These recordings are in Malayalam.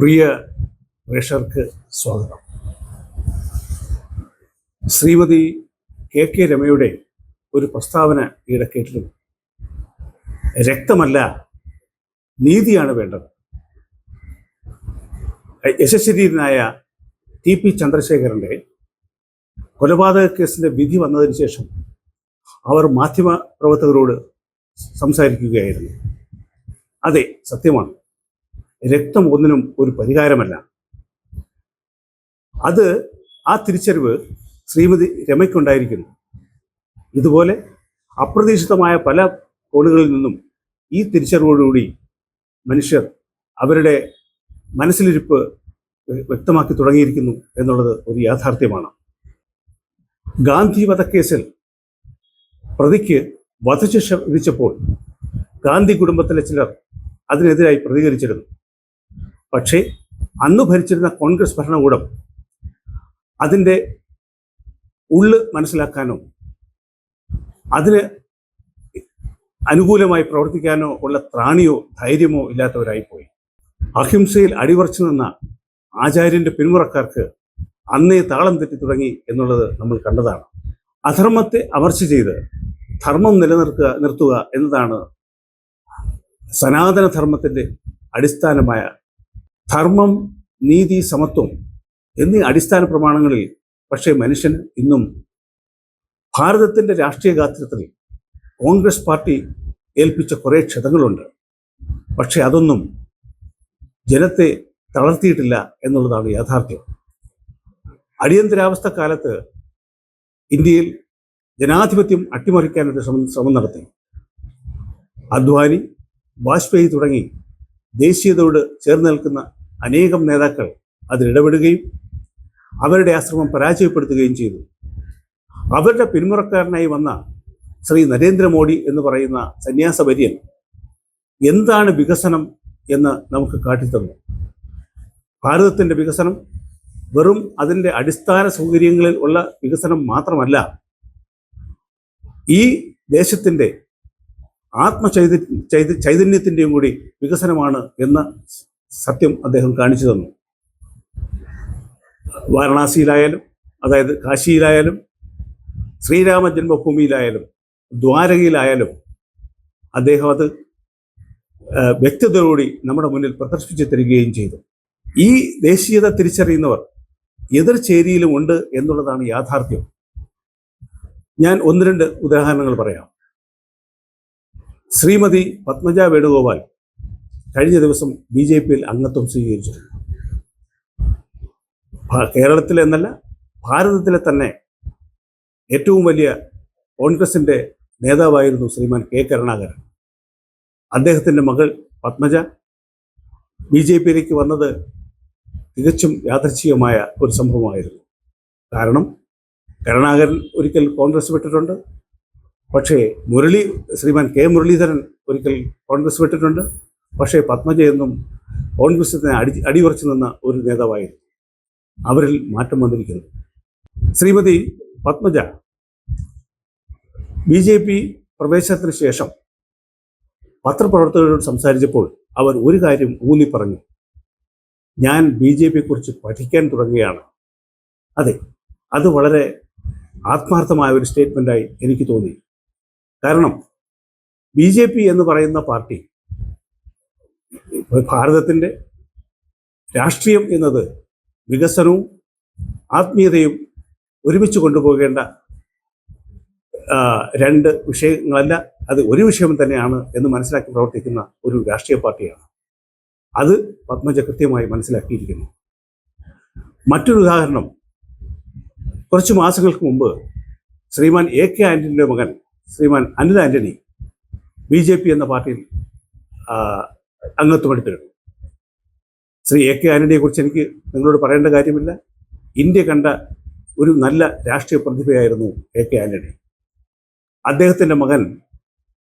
പ്രിയ പ്രേക്ഷകർക്ക് സ്വാഗതം. ശ്രീമതി കെ കെ രമയുടെ ഒരു പ്രസ്താവന ഈയിടെ കേട്ടിരുന്നു രക്തമല്ല നീതിയാണ് വേണ്ടത്. യശശ്വരീരനായ ടി പി ചന്ദ്രശേഖരന്റെ കൊലപാതക കേസിന്റെ വിധി വന്നതിന് ശേഷം അവർ മാധ്യമ പ്രവർത്തകരോട് സംസാരിക്കുകയായിരുന്നു. അതെ സത്യമാണ്. രക്തം ഒന്നിനും ഒരു പരിഹാരമല്ല. അത് ആ തിരിച്ചറിവ് ശ്രീമതി രമയ്ക്കുണ്ടായിരിക്കുന്നു. ഇതുപോലെ അപ്രതീക്ഷിതമായ പല കോണുകളിൽ നിന്നും ഈ തിരിച്ചറിവോടുകൂടി മനുഷ്യർ അവരുടെ മനസ്സിലിരിപ്പ് വ്യക്തമാക്കി തുടങ്ങിയിരിക്കുന്നു എന്നുള്ളത് ഒരു യാഥാർത്ഥ്യമാണ്. ഗാന്ധി വധക്കേസിൽ പ്രതിക്ക് വധശിക്ഷ വിധിച്ചപ്പോൾ ഗാന്ധി കുടുംബത്തിലെ ചിലർ അതിനെതിരായി പ്രതികരിച്ചിരുന്നു. പക്ഷേ അന്ന് ഭരിച്ചിരുന്ന കോൺഗ്രസ് ഭരണകൂടം അതിന്റെ ഉള്ള് മനസ്സിലാക്കാനോ അതിന് അനുകൂലമായി പ്രവർത്തിക്കാനോ ഉള്ള ത്രാണിയോ ധൈര്യമോ ഇല്ലാത്തവരായിപ്പോയി. അഹിംസയിൽ അടിവറച്ചു നിന്ന ആചാര്യന്റെ പിന്മുറക്കാർക്ക് അന്നേ താളം തെറ്റി തുടങ്ങി എന്നുള്ളത് നമ്മൾ കണ്ടതാണ്. അധർമ്മത്തെ അമർച്ച ചെയ്ത് ധർമ്മം നിലനിർത്തുക നിർത്തുക എന്നതാണ് സനാതന ധർമ്മത്തിന്റെ അടിസ്ഥാനമായ ധർമ്മം നീതി സമത്വം എന്നീ അടിസ്ഥാന പ്രമാണങ്ങളിൽ പക്ഷേ മനുഷ്യൻ ഇന്നും ഭാരതത്തിന്റെ രാഷ്ട്രീയ ഗാത്രത്തിൽ കോൺഗ്രസ് പാർട്ടി ഏൽപ്പിച്ച കുറേ ക്ഷതങ്ങളുണ്ട്. പക്ഷേ അതൊന്നും ജനത്തെ തളർത്തിയിട്ടില്ല എന്നുള്ളതാണ് യാഥാർത്ഥ്യം. അടിയന്തരാവസ്ഥ കാലത്ത് ഇന്ത്യയിൽ ജനാധിപത്യം അട്ടിമറിക്കാനൊരു ശ്രമം ശ്രമം നടത്തി. അദ്വാനി വാജ്പേയി തുടങ്ങി ദേശീയതയോട് ചേർന്ന് നിൽക്കുന്ന അനേകം നേതാക്കൾ അതിലിടപെടുകയും അവരുടെ ആ ശ്രമം പരാജയപ്പെടുത്തുകയും ചെയ്തു. അവരുടെ പിന്മുറക്കാരനായി വന്ന ശ്രീ നരേന്ദ്രമോദി എന്ന് പറയുന്ന സന്യാസവര്യൻ എന്താണ് വികസനം എന്ന് നമുക്ക് കാട്ടിത്തന്നു. ഭാരതത്തിന്റെ വികസനം വെറും അതിന്റെ അടിസ്ഥാന സൗകര്യങ്ങളിൽ ഉള്ള വികസനം മാത്രമല്ല ഈ ദേശത്തിന്റെ ആത്മചൈത ചൈത ചൈതന്യത്തിന്റെയും കൂടി വികസനമാണ് എന്ന സത്യം അദ്ദേഹം കാണിച്ചു തന്നു. വാരണാസിയിലായാലും അതായത് കാശിയിലായാലും ശ്രീരാമ ജന്മഭൂമിയിലായാലും ദ്വാരകയിലായാലും അദ്ദേഹം അത് വ്യക്തതയോടി നമ്മുടെ മുന്നിൽ പ്രദർശിപ്പിച്ചു തരികയും ചെയ്തു. ഈ ദേശീയത തിരിച്ചറിയുന്നവർ എതിർ ചേരിയിലും ഉണ്ട് എന്നുള്ളതാണ് യാഥാർത്ഥ്യം. ഞാൻ ഒന്ന് രണ്ട് ഉദാഹരണങ്ങൾ പറയാം. ശ്രീമതി പത്മജ വേണുഗോപാൽ കഴിഞ്ഞ ദിവസം ബി ജെ പിയിൽ അംഗത്വം സ്വീകരിച്ചു. കേരളത്തിലെ എന്നല്ല ഭാരതത്തിലെ തന്നെ ഏറ്റവും വലിയ കോൺഗ്രസിന്റെ നേതാവായിരുന്നു ശ്രീമാൻ കെ കരുണാകരൻ. അദ്ദേഹത്തിന്റെ മകൾ പത്മജ ബി ജെ പിയിലേക്ക് വന്നത് തികച്ചും യാദർച്ഛികമായ ഒരു സംഭവമായിരുന്നു. കാരണം കരുണാകരൻ ഒരിക്കൽ കോൺഗ്രസ് വിട്ടിട്ടുണ്ട് പക്ഷേ മുരളി ശ്രീമാൻ കെ മുരളീധരൻ ഒരിക്കൽ കോൺഗ്രസ് വിട്ടിട്ടുണ്ട്. പക്ഷേ പത്മജ എന്നും കോൺഗ്രസിനെ അടി അടിയുറച്ചു നിന്ന ഒരു നേതാവായിരുന്നു. അവരിൽ മാറ്റം വന്നിരിക്കുന്നു. Shrimati Padmaja B J P പ്രവേശനത്തിന് ശേഷം പത്രപ്രവർത്തകരോട് സംസാരിച്ചപ്പോൾ അവർ ഒരു കാര്യം ഊന്നി പറഞ്ഞു ഞാൻ ബി ജെ പി കുറിച്ച് പഠിക്കാൻ തുടങ്ങുകയാണ്. അതെ അത് വളരെ ആത്മാർത്ഥമായ ഒരു സ്റ്റേറ്റ്മെന്റായി എനിക്ക് തോന്നി. കാരണം ബി ജെ പി എന്ന് പറയുന്ന പാർട്ടി ഭാരതത്തിന്റെ രാഷ്ട്രീയം എന്നത് വികസനവും ആത്മീയതയും ഒരുമിച്ച് കൊണ്ടുപോകേണ്ട രണ്ട് വിഷയങ്ങളല്ല. അത് ഒരു വിഷയം തന്നെയാണ് എന്ന് മനസ്സിലാക്കി പ്രവർത്തിക്കുന്ന ഒരു രാഷ്ട്രീയ പാർട്ടിയാണ്. അത് പത്മജ കൃത്യമായി മനസ്സിലാക്കിയിരിക്കുന്നു. മറ്റൊരു ഉദാഹരണം. കുറച്ച് മാസങ്ങൾക്ക് മുമ്പ് ശ്രീമാൻ എ കെ ആന്റണിയുടെ മകൻ Shriman Anil Antony B J P എന്ന പാർട്ടിയിൽ അംഗത്വം എടുത്തിരുന്നു. ശ്രീ എ കെ ആന്റണിയെ കുറിച്ച് എനിക്ക് നിങ്ങളോട് പറയേണ്ട കാര്യമില്ല. ഇന്ത്യ കണ്ട ഒരു നല്ല രാഷ്ട്രീയ പ്രതിഭയായിരുന്നു എ കെ ആന്റണി. അദ്ദേഹത്തിന്റെ മകൻ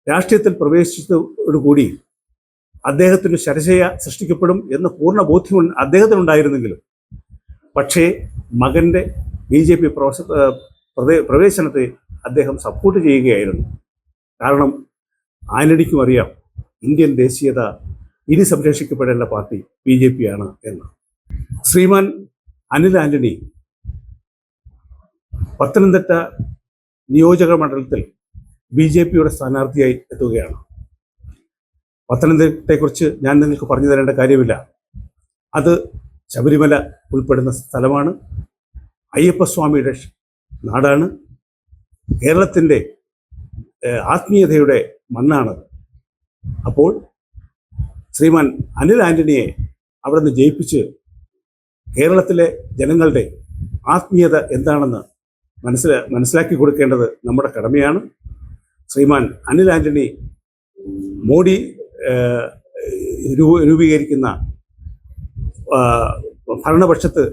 രാഷ്ട്രീയത്തിൽ പ്രവേശിച്ചതോടുകൂടി അദ്ദേഹത്തിന് ശരശയ സൃഷ്ടിക്കപ്പെടും എന്ന പൂർണ ബോധ്യം അദ്ദേഹത്തിനുണ്ടായിരുന്നെങ്കിലും. പക്ഷേ മകന്റെ ബി ജെ പി പ്രവേശനത്തെ അദ്ദേഹം സപ്പോർട്ട് ചെയ്യുകയായിരുന്നു. കാരണം ആനടിക്കും അറിയാം ഇന്ത്യൻ ദേശീയത ഇനി സംരക്ഷിക്കപ്പെടേണ്ട പാർട്ടി ബി ജെ പി ആണ് എന്ന്. ശ്രീമാൻ അനിൽ ആന്റണി പത്തനംതിട്ട നിയോജക മണ്ഡലത്തിൽ ബി ജെ പിയുടെ സ്ഥാനാർത്ഥിയായി എത്തുകയാണ്. പത്തനംതിട്ടയെക്കുറിച്ച് ഞാൻ നിങ്ങൾക്ക് പറഞ്ഞു തരേണ്ട കാര്യമില്ല. അത് ശബരിമല ഉൾപ്പെടുന്ന സ്ഥലമാണ്. അയ്യപ്പസ്വാമിയുടെ നാടാണ്. കേരളത്തിന്റെ ആത്മീയതയുടെ മണ്ണാണ് അപ്പോൾ ശ്രീമാൻ അനിൽ ആന്റണിയെ അവിടെ നിന്ന് ജയിപ്പിച്ച് കേരളത്തിലെ ജനങ്ങളുടെ ആത്മീയത എന്താണെന്ന് മനസ്സില മനസ്സിലാക്കി കൊടുക്കേണ്ടത് നമ്മുടെ കടമയാണ്. ശ്രീമാൻ അനിൽ ആന്റണി മോഡി രൂപീകരിക്കുന്ന ഭരണപക്ഷത്ത്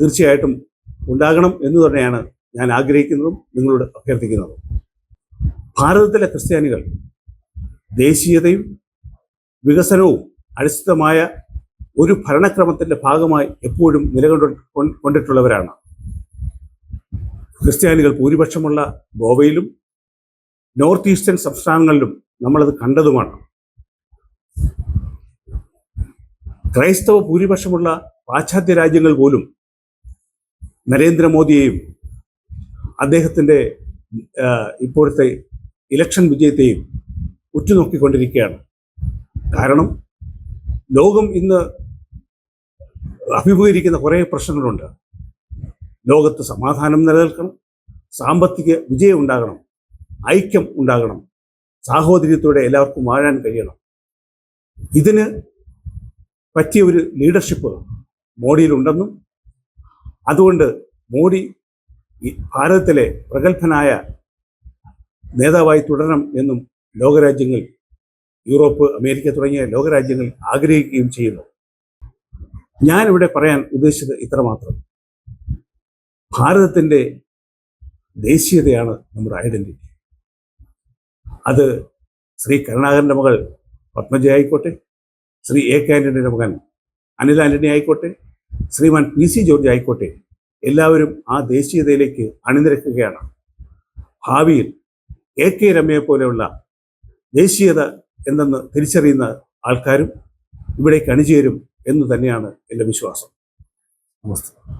തീർച്ചയായിട്ടും ഉണ്ടാകണം എന്ന് തന്നെയാണ് ഞാൻ ആഗ്രഹിക്കുന്നതും നിങ്ങളോട് അഭ്യർത്ഥിക്കുന്നതും. ഭാരതത്തിലെ ക്രിസ്ത്യാനികൾ ദേശീയതയും വികസനവും അടിസ്ഥിതമായ ഒരു ഭരണക്രമത്തിന്റെ ഭാഗമായി എപ്പോഴും നിലകൊണ്ട കൊണ്ടിട്ടുള്ളവരാണ്. ക്രിസ്ത്യാനികൾ ഭൂരിപക്ഷമുള്ള ഗോവയിലും നോർത്ത് ഈസ്റ്റേൺ സംസ്ഥാനങ്ങളിലും നമ്മളത് കണ്ടതുമാണ്. ക്രൈസ്തവ ഭൂരിപക്ഷമുള്ള പാശ്ചാത്യ രാജ്യങ്ങൾ പോലും നരേന്ദ്രമോദിയെയും അദ്ദേഹത്തിന്റെ ഇപ്പോഴത്തെ ഇലക്ഷൻ വിജയത്തെയും ഉറ്റുനോക്കിക്കൊണ്ടിരിക്കുകയാണ്. കാരണം ലോകം ഇന്ന് അഭിമുഖീകരിക്കുന്ന കുറേ പ്രശ്നങ്ങളുണ്ട്. ലോകത്ത് സമാധാനം നിലനിൽക്കണം സാമ്പത്തിക വിജയം ഉണ്ടാകണം ഐക്യം ഉണ്ടാകണം സാഹോദര്യത്തോടെ എല്ലാവർക്കും വാഴാൻ കഴിയണം. ഇതിന് പറ്റിയ ഒരു ലീഡർഷിപ്പ് മോഡിയിലുണ്ടെന്നും അതുകൊണ്ട് മോഡി ഈ ഭാരതത്തിലെ പ്രഗത്ഭനായ നേതാവായി തുടരണം എന്നും ലോകരാജ്യങ്ങൾ യൂറോപ്പ് അമേരിക്ക തുടങ്ങിയ ലോകരാജ്യങ്ങൾ ആഗ്രഹിക്കുകയും ചെയ്യുന്നു. ഞാനിവിടെ പറയാൻ ഉദ്ദേശിച്ചത് ഇത്രമാത്രം. ഭാരതത്തിന്റെ ദേശീയതയാണ് നമ്മുടെ ഐഡന്റിറ്റി. അത് ശ്രീ കരുണാകരന്റെ മകൾ പത്മജ ആയിക്കോട്ടെ ശ്രീ എ കെ ആന്റണിയുടെ മകൻ അനിൽ ആന്റണി ആയിക്കോട്ടെ ശ്രീമാൻ പി സി ജോർജ് ആയിക്കോട്ടെ എല്ലാവരും ആ ദേശീയതയിലേക്ക് അണിനിരക്കുകയാണ്. ഭാവിയിൽ എ കെ രമയെ പോലെയുള്ള ദേശീയത എന്തെന്ന് തിരിച്ചറിയുന്ന ആൾക്കാരും ഇവിടേക്ക് അണിചേരും എന്ന് തന്നെയാണ് എന്റെ വിശ്വാസം. നമസ്തേ.